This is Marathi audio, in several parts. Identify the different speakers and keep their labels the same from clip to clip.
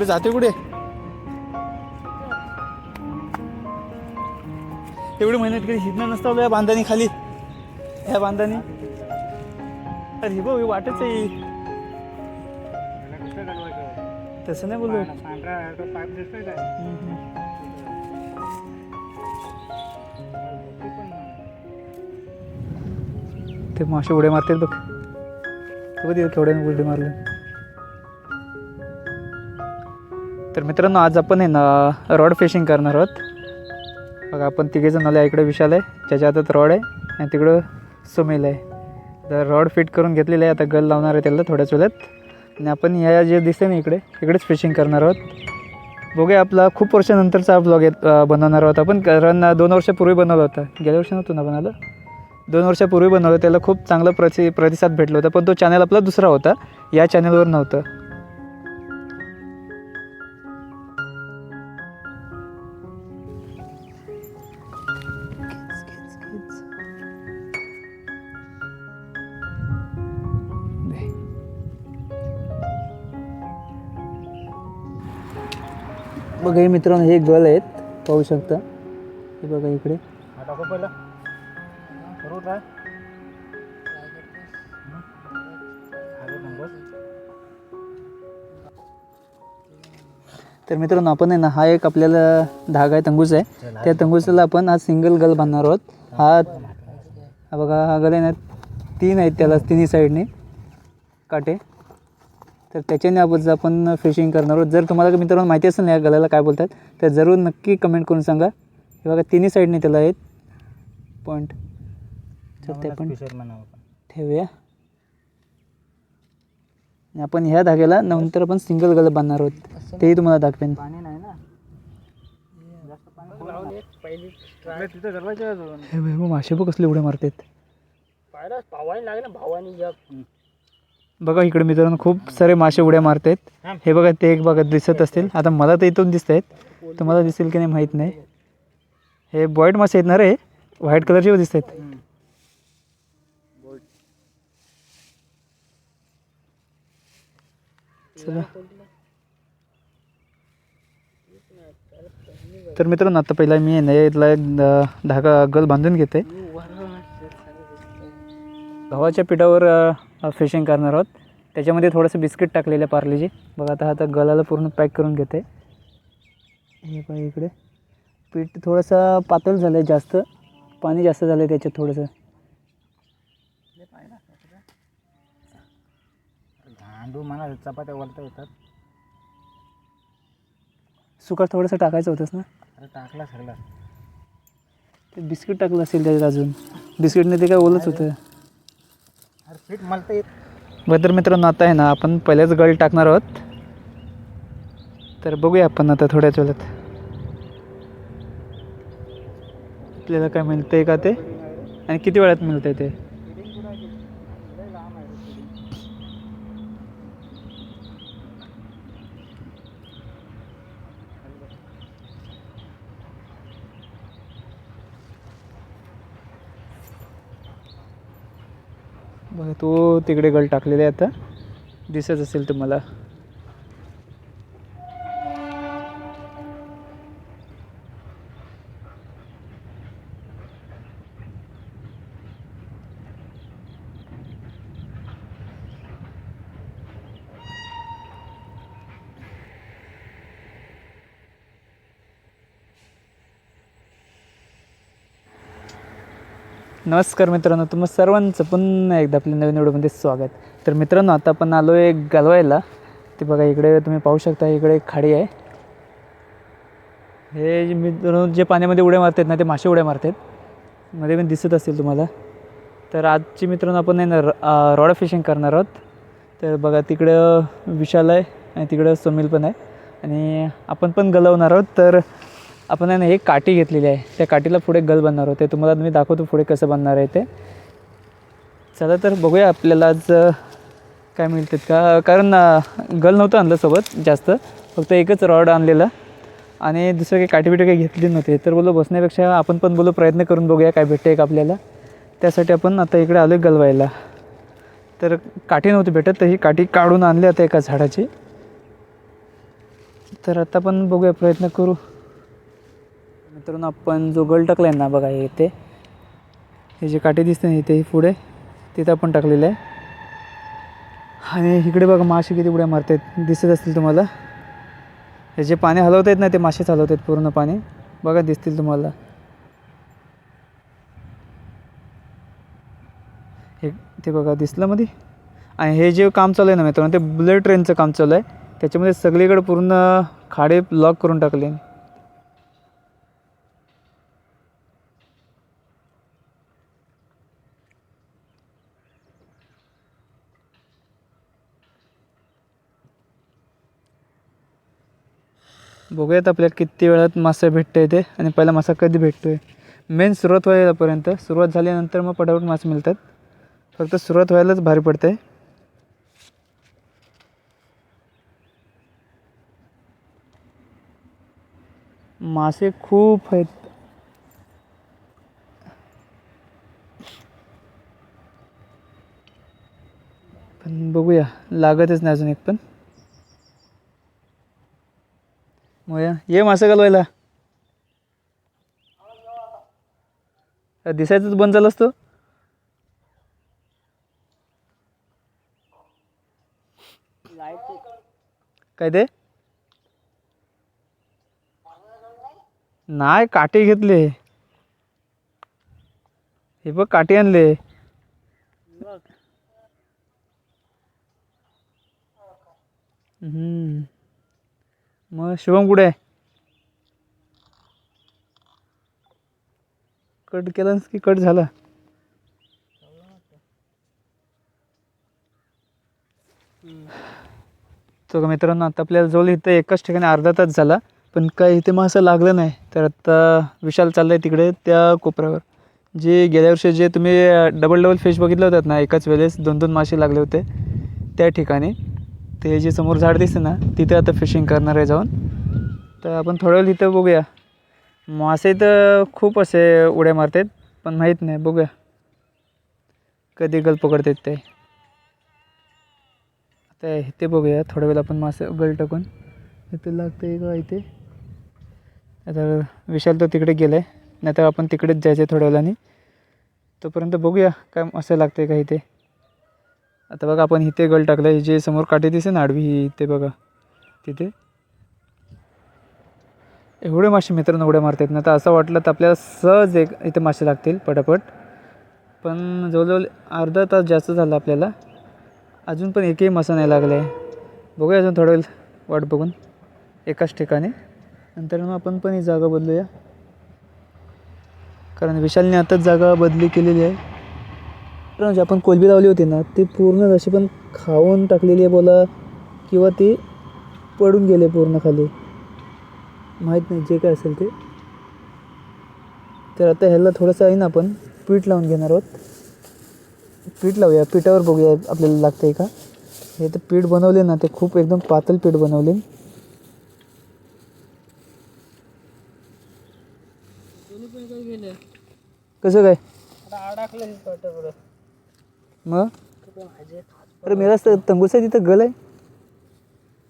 Speaker 1: कुठे जाते कुठे? एवढी मेहनत कधी शिजणं नसतं या बांधानी खाली. ह्या बांधानी. अरे ही बघ वाटच आहे. तसं नाही बोलू ते मासे उड्या मारतात बघ. ते बघ केवढ्याने उडी मारले. तर मित्रांनो आज आपण आहे ना रॉड फिशिंग करणार आहोत. बघा आपण तिघेजण आले इकडे विशाल आहे ज्याच्या हातात रॉड आहे आणि तिकडं सुमेल आहे. तर रॉड फिट करून घेतलेलं आहे. आता गल लावणार आहे त्याला थोड्याच वेळात. आणि आपण या जे दिसते ना इकडे इकडेच फिशिंग करणार आहोत. बघूया आपला खूप वर्षानंतरचा ब्लॉग येत बनवणार आहोत आपण. कारण दोन वर्षापूर्वी बनवला होता. गेल्या वर्षी नव्हतं ना बनवलं? दोन वर्षापूर्वी बनवलं त्याला खूप चांगला प्रति प्रतिसाद भेटला होता. पण तो चॅनल आपला दुसरा होता. या चॅनलवर नव्हतं. बघा हे मित्रांनो हे गल आहेत. पाहू शकता. हे बघा इकडे. तर मित्रांनो आपण आहे ना हा एक आपल्याला धागा आहे तंगूस आहे. त्या तंगूसाला आपण आज सिंगल गल बांधणार आहोत. हा हा बघा हा गल आहे ना तीन आहेत त्याला तिन्ही साईडने काटे. तर त्याच्याने आपण आपण फिशिंग करणार आहोत. जर तुम्हाला मित्रांनो माहिती असेल ना या गलाला काय बोलतात तर जरूर नक्की कमेंट करून सांगा. हे बघा तिन्ही साईडने त्याला आहेत. पॉईंट तर ते आपण. ठेवूया. आणि आपण ह्या धाग्याला नंतर आपण सिंगल गल बांधणार आहोत. तेही तुम्हाला दाखवेन. हे मासे बघ कसले उड्या मारतात. बघा इकडे मित्रांनो खूप सारे मासे उड्या मारतायत. हे. बघा ते एक बघा दिसत असतील. आता मला तर इथून दिसत आहेत तुम्हाला दिसेल की नाही माहीत नाही. हे बॉईट मासे आहेत ना रे? व्हाईट कलरचे दिसत आहेत चला. तर मित्रांनो आता पहिला मी इथला एक धागा गल बांधून घेते. गव्हाच्या पिठावर फिशिंग करणार आहोत. त्याच्यामध्ये थोडंसं बिस्किट टाकलेलं आहे पार्लेजी बघा आता आता गलाला पूर्ण पॅक करून घेते. हे पाहिजे इकडे. पीठ थोडंसं पातळ झालं आहे जास्त. पाणी जास्त झालं आहे त्याच्यात थोडंसं.
Speaker 2: गांडू म्हणा चपात्या वलता येतात.
Speaker 1: सुका थोडंसं टाकायचं होतंच ना?
Speaker 2: अरे टाकला सगळा
Speaker 1: ते बिस्किट टाकलं असेल त्याच्यात अजून. बिस्किटने ते काय ओलच होतं. भद्र मित्रांनो आता आहे ना आपण पहिल्याच गळ टाकणार आहोत. तर बघूया आपण आता थोड्याच वेळात. आपल्याला काय मिळतंय का ते? आणि किती वेळात मिळतंय ते बघा तो तिकडे गल टाकलेला आहे आता. दिसत असेल तुम्हाला. नमस्कार मित्रांनो तुम्हा सर्वांचं पुन्हा एकदा आपल्या नवीन व्हिडिओमध्ये स्वागत. तर मित्रांनो आता आपण आलो आहे गलवायला. ते बघा इकडे तुम्ही पाहू शकता इकडे एक खाडी आहे. हे जे मित्रांनो जे पाण्यामध्ये उड्या मारतात ना ते मासे उड्या मारतात मध्ये पण दिसत असतील तुम्हाला. तर आजची मित्रांनो आपण आहे ना रॉड फिशिंग करणार आहोत. तर बघा तिकडं विशाल आहे आणि तिकडं सुनील पण आहे. आणि आपण पण गलवणार आहोत. तर आपण आहे ना एक काठी घेतलेली आहे. त्या काठीला पुढे गल बनणार होते तुम्हाला मी दाखवतो पुढे कसं बनणार आहे ते. चला तर बघूया आपल्याला आज काय मिळतात का कारण गल नव्हतं आणलं सोबत जास्त. फक्त एकच रॉड आणलेला. आणि दुसरं काही काठी बिठी काही घेतली नव्हती. तर बोलो बसण्यापेक्षा आपण पण बोलो प्रयत्न करून बघूया काय भेटते का आपल्याला. त्यासाठी आपण आता इकडे आलो आहे गलवायला. तर काठी नव्हती भेटत तर ही काठी काढून आणली आता एका झाडाची. तर आता पण बघूया प्रयत्न करू. मित्रांनो आपण जो गळ टाकला आहे ना बघा हे इथे हे जे काटे दिसते ना इथे पुढे तिथं आपण टाकलेलं आहे. आणि इकडे बघा मासे किती उड्या मारतात दिसत असतील तुम्हाला. हे जे पाणी हलवत आहेत ना ते मासेच हलवत आहेत पूर्ण पाणी. बघा दिसतील तुम्हाला. हे ते बघा दिसलं मध्ये आणि हे जे काम चालू आहे ना मित्रांनो ते बुलेट ट्रेनचं काम चालू आहे. त्याच्यामध्ये सगळीकडे पूर्ण खाडे लॉक करून टाकले. बघूयात आपल्याला किती वेळात मासा भेटतं ते. आणि पहिला मासा कधी भेटतोय? मेन सुरुवात व्हायलापर्यंत सुरुवात झाल्यानंतर मग पटापट मासे मिळतात. फक्त सुरुवात व्हायलाच भारी पडते मासे खूप आहेत. पण बघूया लागतच नाही अजून एक पण. मोया. ये मासे घालवायला. दिसायचंच बंद झालं असतो. काय ते? नाही काटे घेतले. हे बघ काटे आणले. हम्म. मग शुभम कुठे आहे? कट केलास की कट झाला? तो मित्रांनो आता आपल्याला जवळ इथं एकाच ठिकाणी अर्धा तास झाला पण काय इथे मासा लागलं नाही. तर आता विशाल चाललं आहे तिकडे त्या कोपऱ्यावर. जे गेल्या वर्षी जे तुम्ही डबल डबल फिश बघितलं होतात ना एकाच वेळेस दोन दोन मासे लागले होते त्या ठिकाणी. ते जे समोर झाड दिसते ना तिथे आता फिशिंग करणार आहे जाऊन. तर आपण थोड्या वेळ तिथं बघूया. मासे तर खूप असे उड्या मारतात पण माहीत नाही बघूया. कधी गल पकडतात ते. आता इथे बघूया थोड्या वेळ आपण मासे गल टाकून. इथे लागतं आहे का इथे. आता विशाल तर तिकडे गेलं आहे नाही तर आपण तिकडेच जायचं आहे थोड्या वेळाने. तोपर्यंत बघूया काय असं लागतं आहे का इथे. आता बघा आपण इथे गल टाकलं आहे जे समोर काठी दिसे ना आडवी ही इथे बघा. तिथे. एवढे मासे मित्रांनो उड्या मारतात ना तर असं वाटलं तर आपल्याला सहज एक इथे मासे लागतील पटापट. पण जवळजवळ अर्धा तास जास्त झाला आपल्याला. अजून पण एकही मासा नाही लागला आहे बघूया अजून थोडं वेळ वाट बघून. एकाच ठिकाणी. नंतर मग आपण पण ही जागा बदलूया. कारण विशालने आताच जागा बदली केलेली आहे. म्हणजे जे आपण कोलबी लावली होती ना ती पूर्ण जशी पण खाऊन टाकलेली आहे बोला किंवा ती पडून गेले पूर्ण खाली. माहीत नाही जे काय असेल ते. तर आता ह्याला थोडंसं आहे ना आपण पीठ लावून घेणार आहोत. पीठ लावूया पिठावर बघूया आपल्याला लागतं आहे का. हे तर पीठ बनवले ना ते खूप एकदम पातळ पीठ बनवले. कसं काय? मग? अरे मेरा तंगूचा तिथं गल आहे.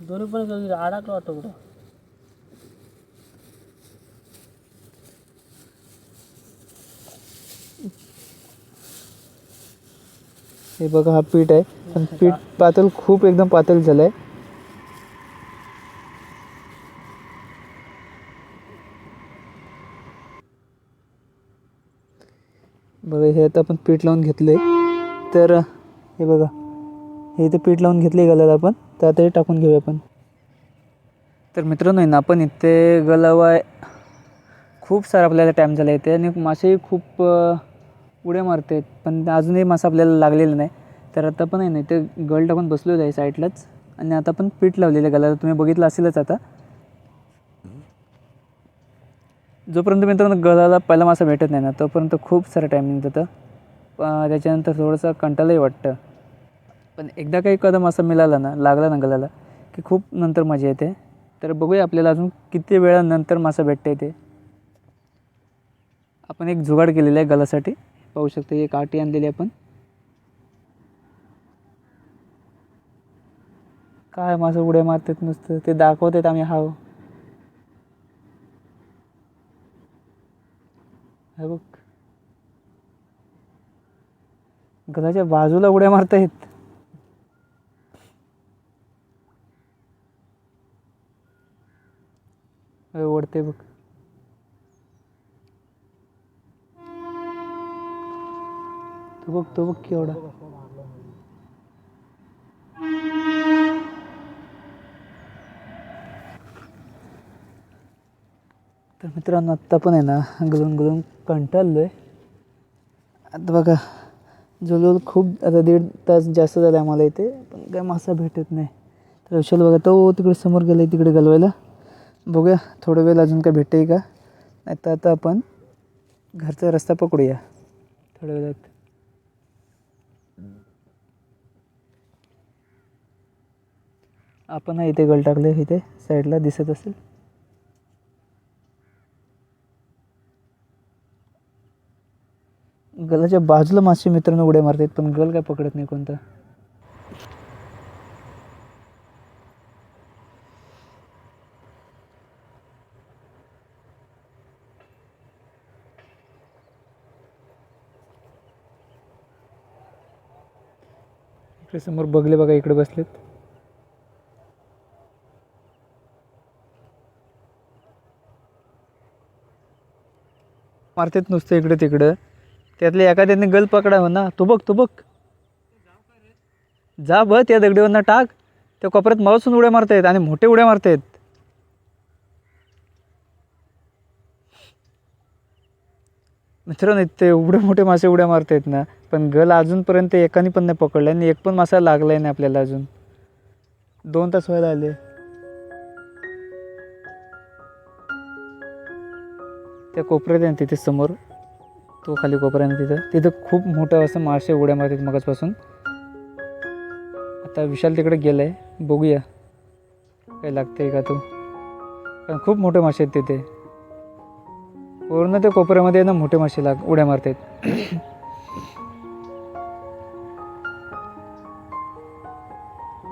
Speaker 2: दोन्ही पण अडकलं वाटतं कुठं?
Speaker 1: हे बघा हा पीठ आहे. पण पीठ पातळ खूप एकदम पातळ झालं आहे बघा हे आता आपण पीठ लावून घेतले तर हे बघा. हे इथे पीठ लावून घेतले गलाला आपण. तर टाकून घेऊया आपण. तर मित्रांनो आहे ना आपण इथे गलावा खूप सारा आपल्याला टाईम झाला इथे आणि मासेही खूप उड्या मारते. पण अजूनही मासा आपल्याला लागलेला नाही. तर आता पण आहे ना ते गळ टाकून बसलो आहे साईडलाच. आणि आता पण पीठ लावलेलं आहे गलाला. तुम्ही बघितलं असेलच आता. जोपर्यंत मित्रांनो गळाला पहिला मासा भेटत नाही ना तोपर्यंत खूप सारं टाईम जातं. त्याच्यानंतर थोडंसं कंटाळाही वाटतं. पण एकदा काही कदम असं मिळाला ना लागला ना गलाला की खूप नंतर मजा येते. तर बघूया आपल्याला अजून किती वेळानंतर मासा भेटते ते. आपण एक जुगाड केलेला आहे गलासाठी. पाहू शकतो एक आटी आणलेली आपण. काय मासं उड्या मारतात नुसतं ते दाखवतात आम्ही हाव. हे बघ. घराच्या बाजूला उड्या मारतायत. आहेत ओढते बघ. तो बघ तो बघ केवढा. तर मित्रांनो आत्ता पण आहे ना गलून गलून कंटाळलो आहे आता बघा जवळजवळ खूप आता दीड तास जास्त झाला आम्हाला इथे पण काय मासा भेटत नाही. तर विशाल बघा तो तिकडे समोर गेला तिकडे गलवायला. बघूया थोडं वेळ अजून काय भेटते का? नाही तर आता आपण घरचा रस्ता पकडूया. थोड्या वेळात. आपण इथे गल टाकले इथे साईडला दिसत असेल. गलाच्या बाजूला मासे मित्रांनो उड्या मारतात पण गल काय पकडत नाही कोणता? इकडे समोर बघले बघा इकडे बसलेत. मारतात नुसतं इकडे तिकडं. त्यातल्या एखाद्याने गल पकडावं ना तो बघ तो बघ. जा ब त्या दगडीवरनं टाक. त्या कोपऱ्यात मावसून उड्या मारतायत आणि मोठे उड्या मारतायत. मित्रांनो ते एवढे मोठे मासे उड्या मारतायत ना पण गल अजूनपर्यंत एकाने पण नाही पकडला आणि एक पण मासा लागलाय नाही आपल्याला अजून. दोन तास व्हायला आले. त्या कोपऱ्यात आहे ना तिथे समोर. तो खाली कोपऱ्याने तिथं तिथं खूप मोठं असं मासे उड्या मारतात मगाचपासून आता विशाल तिकडे गेलाय बघूया. काय लागतंय का तो? पण खूप मोठे मासे आहेत तिथे. पूर्ण त्या कोपऱ्यामध्ये ना मोठे मासे लाग उड्या मारतात.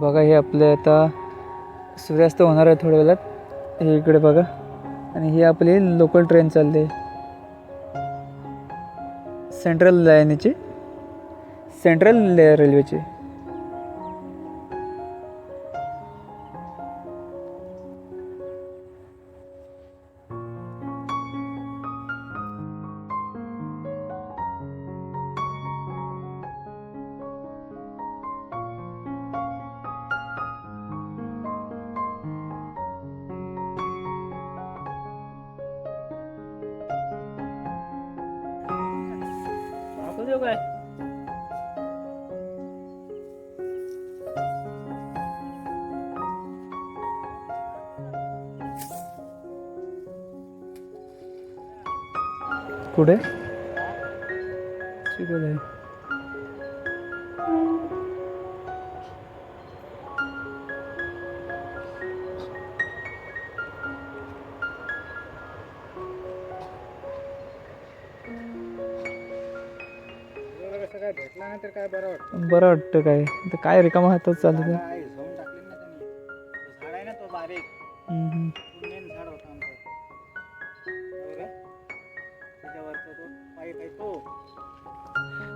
Speaker 1: बघा हे आपले आता सूर्यास्त होणार आहे थोड्या वेळात. हे इकडे बघा. आणि ही आपली लोकल ट्रेन चालली സെൻട്രൽ ലൈനിച്ച് സെൻട്രൽ ലെയറിൽ
Speaker 2: വെച്ച് देऊ काय
Speaker 1: कुठे चिखल
Speaker 2: काय बरं वाटतं?
Speaker 1: बरं वाटतं काय? तर काय रिकामा हातात चालत आहे.
Speaker 2: काय घेऊन टाकले ना त्यांनी. तो झाड आहे ना तो बारीक.
Speaker 1: हम्म, हम्म.
Speaker 2: तो मेन झाड होता आमचं. बरं? त्याच्यावरचा तो पाईप आहे तो.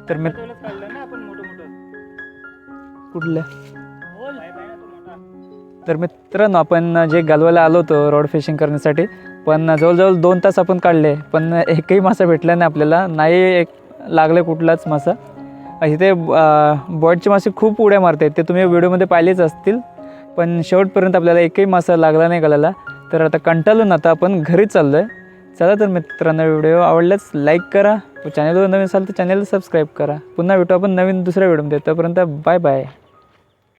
Speaker 1: तर मी
Speaker 2: त्याच्यावरच काढलं ना आपण मोठं मोठं.
Speaker 1: कुठल्या
Speaker 2: पाईप आहे ना तो मोठा.
Speaker 1: तर मित्रांनो आपण जे गालवायला आलो होतो रॉड फिशिंग करण्यासाठी पण जवळजवळ दोन तास आपण काढले पण एकही मासा भेटला नाही आपल्याला. नाही एक लागले कुठलाच मासा. इथे बॉडचे मासे खूप उड्या मारतात ते तुम्ही व्हिडिओमध्ये पाहिलेच असतील. पण शेवटपर्यंत आपल्याला एकही मासा लागला नाही गळाला. तर आता कंटाळून आता आपण घरी चाललो आहे चला तर मित्रांनो व्हिडिओ आवडल्यास लाईक करा. चॅनलवर नवीन असाल तर चॅनलला सबस्क्राईब करा. पुन्हा भेटू आपण नवीन दुसऱ्या व्हिडिओमध्ये. तोपर्यंत बाय बाय